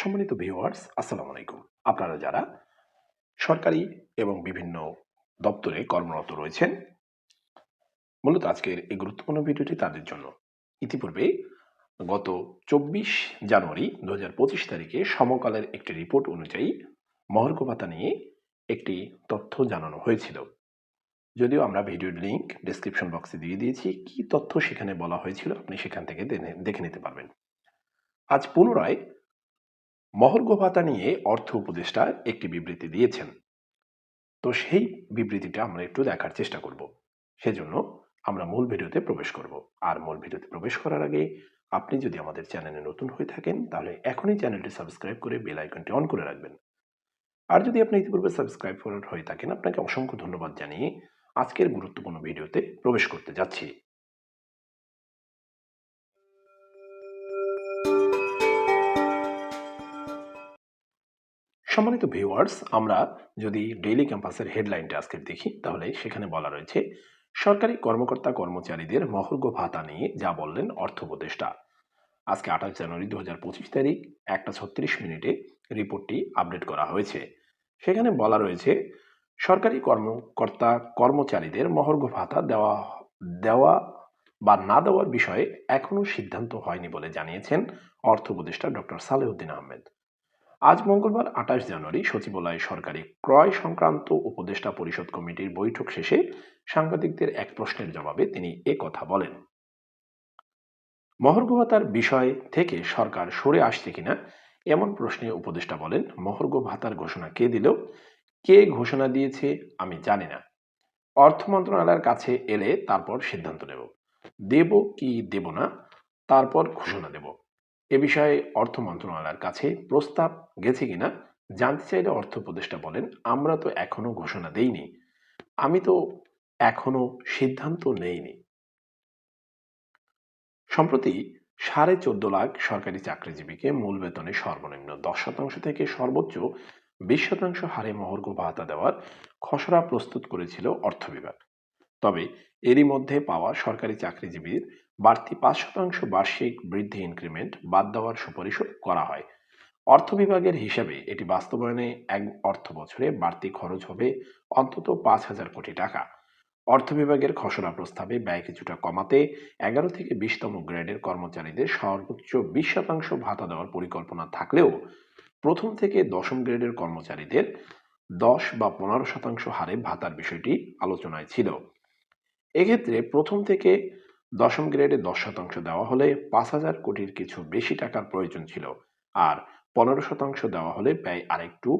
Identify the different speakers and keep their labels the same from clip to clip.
Speaker 1: সম্মানিত ভিউয়ার্স, আসসালামু আলাইকুম। আপনারা যারা সরকারি এবং বিভিন্ন দপ্তরে কর্মরত রয়েছেন, মূলত আজকের এই গুরুত্বপূর্ণ ভিডিওটি তাদের জন্য। ইতিপূর্বে গত চব্বিশ জানুয়ারি দু হাজার পঁচিশ তারিখে সমকালের একটি রিপোর্ট অনুযায়ী মহর্ঘ ভাতা নিয়ে একটি তথ্য জানানো হয়েছিল। যদিও আমরা ভিডিওর লিংক ডেসক্রিপশন বক্সে দিয়ে দিয়েছি, কি তথ্য সেখানে বলা হয়েছিল আপনি সেখান থেকে দেখে নিতে পারবেন। আজ পুনরায় মহর্ঘ ভাতা নিয়ে অর্থ উপদেষ্টা একটি বিবৃতি দিয়েছেন। তো সেই বিবৃতিটা আমরা একটু দেখার চেষ্টা করব। সেজন্য আমরা মূল ভিডিওতে প্রবেশ করব। আর মূল ভিডিওতে প্রবেশ করার আগে আপনি যদি আমাদের চ্যানেলে নতুন হয়ে থাকেন, তাহলে এখনই চ্যানেলটি সাবস্ক্রাইব করে বেল আইকনটি অন করে রাখবেন। আর যদি আপনি ইতিপূর্বে সাবস্ক্রাইব হয়ে থাকেন, আপনাকে অসংখ্য ধন্যবাদ জানিয়ে আজকের গুরুত্বপূর্ণ ভিডিওতে প্রবেশ করতে যাচ্ছি। সম্মানিত ভিউয়ার্স আমরা যদি ডেইলি ক্যাম্পাসের হেডলাইনটা আজকে দেখি, তাহলে সেখানে বলা রয়েছে, সরকারি কর্মকর্তা কর্মচারীদের মহর্ঘ ভাতা নিয়ে যা বললেন অর্থ উপদেষ্টা। আজকে আঠাশ জানুয়ারি দু হাজার পঁচিশ তারিখ, একটা ছত্রিশ মিনিটে রিপোর্টটি আপডেট করা হয়েছে। সেখানে বলা রয়েছে, সরকারি কর্মকর্তা কর্মচারীদের মহর্ঘ ভাতা দেওয়া দেওয়া বা না দেওয়ার বিষয়ে এখনও সিদ্ধান্ত হয়নি বলে জানিয়েছেন অর্থ উপদেষ্টা ডক্টর সালেউদ্দিন আহমেদ। আজ মঙ্গলবার আঠাশ জানুয়ারি সচিবালয়ে সরকারি ক্রয় সংক্রান্ত উপদেষ্টা পরিষদ কমিটির বৈঠক শেষে সাংবাদিকদের এক প্রশ্নের জবাবে তিনি এ কথা বলেন। মহর্ঘ ভাতার বিষয় থেকে সরকার সরে আসছে কিনা এমন প্রশ্নে উপদেষ্টা বলেন মহর্ঘ ভাতার ঘোষণা কে দিল, কে ঘোষণা দিয়েছে আমি জানি না। অর্থ মন্ত্রণালয়ের কাছে এলে তারপর সিদ্ধান্ত নেব। দেব কি দেব না, তারপর ঘোষণা দেব। এ বিষয়ে অর্থ মন্ত্রণালয়ের কাছে প্রস্তাব গেছে কিনা জানতে চাইলে অর্থ উপদেষ্টা বলেন, আমরা তো এখনও ঘোষণা দেইনি। আমি তো এখনও সিদ্ধান্ত নেইনি। সম্প্রতি সাড়ে চোদ্দ লাখ সরকারি চাকরিজীবীকে মূল বেতনে সর্বনিম্ন দশ শতাংশ থেকে সর্বোচ্চ বিশ শতাংশ হারে মহর্ঘ ভাতা দেওয়ার খসড়া প্রস্তুত করেছিল অর্থ বিভাগ। তবে এরই মধ্যে পাওয়া সরকারি চাকরিজীবীর বাড়তি পাঁচ শতাংশ বার্ষিক বৃদ্ধি ইনক্রিমেন্ট বাদ দেওয়ার সুপারিশও করা হয়। অর্থ বিভাগের হিসাবে এটি বাস্তবায়নে এক অর্থ বছরে বাড়তি খরচ হবে অন্তত পাঁচ হাজার কোটি টাকা। অর্থ বিভাগের খসড়া প্রস্তাবে ব্যয় কিছুটা কমাতে এগারো থেকে বিশতম গ্রেডের কর্মচারীদের সর্বোচ্চ বিশ শতাংশ ভাতা দেওয়ার পরিকল্পনা থাকলেও প্রথম থেকে দশম গ্রেডের কর্মচারীদের দশ বা পনেরো শতাংশ হারে ভাতার বিষয়টি আলোচনায় ছিল। এক্ষেত্রে প্রথম থেকে দশম গ্রেডে দশ শতাংশ দেওয়া হলে পাঁচ হাজার কোটির কিছু বেশি টাকার প্রয়োজন ছিল। আর পনেরো শতাংশ দেওয়া হলে ব্যয় আরেকটু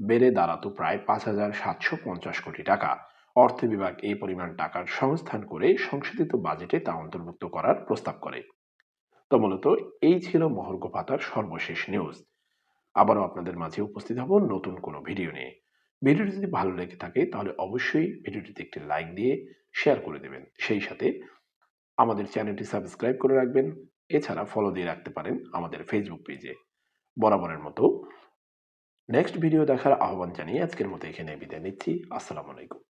Speaker 1: বেড়ে দাঁড়াতো প্রায় পাঁচ হাজার সাতশো পঞ্চাশ কোটি টাকা। অর্থ বিভাগ এই পরিমাণ টাকার সংস্থান করে সংশোধিত বাজেটে তা অন্তর্ভুক্ত করার প্রস্তাব করে। তো মূলত এই ছিল মহর্ঘ ভাতার সর্বশেষ নিউজ। আবারও আপনাদের মাঝে উপস্থিত হব নতুন কোনো ভিডিও নিয়ে। ভিডিওটি যদি ভালো লেগে থাকে তাহলে অবশ্যই ভিডিওটিতে একটি লাইক দিয়ে শেয়ার করে দেবেন। সেই সাথে আমাদের চ্যানেলটি সাবস্ক্রাইব করে রাখবেন। এছাড়া ফলো দিয়ে রাখতে পারেন আমাদের ফেসবুক পেজে বরাবরের মতো নেক্সট ভিডিও দেখার আহ্বান জানিয়ে আজকের মতো এখানে বিদায় নিচ্ছি। আসসালামু আলাইকুম।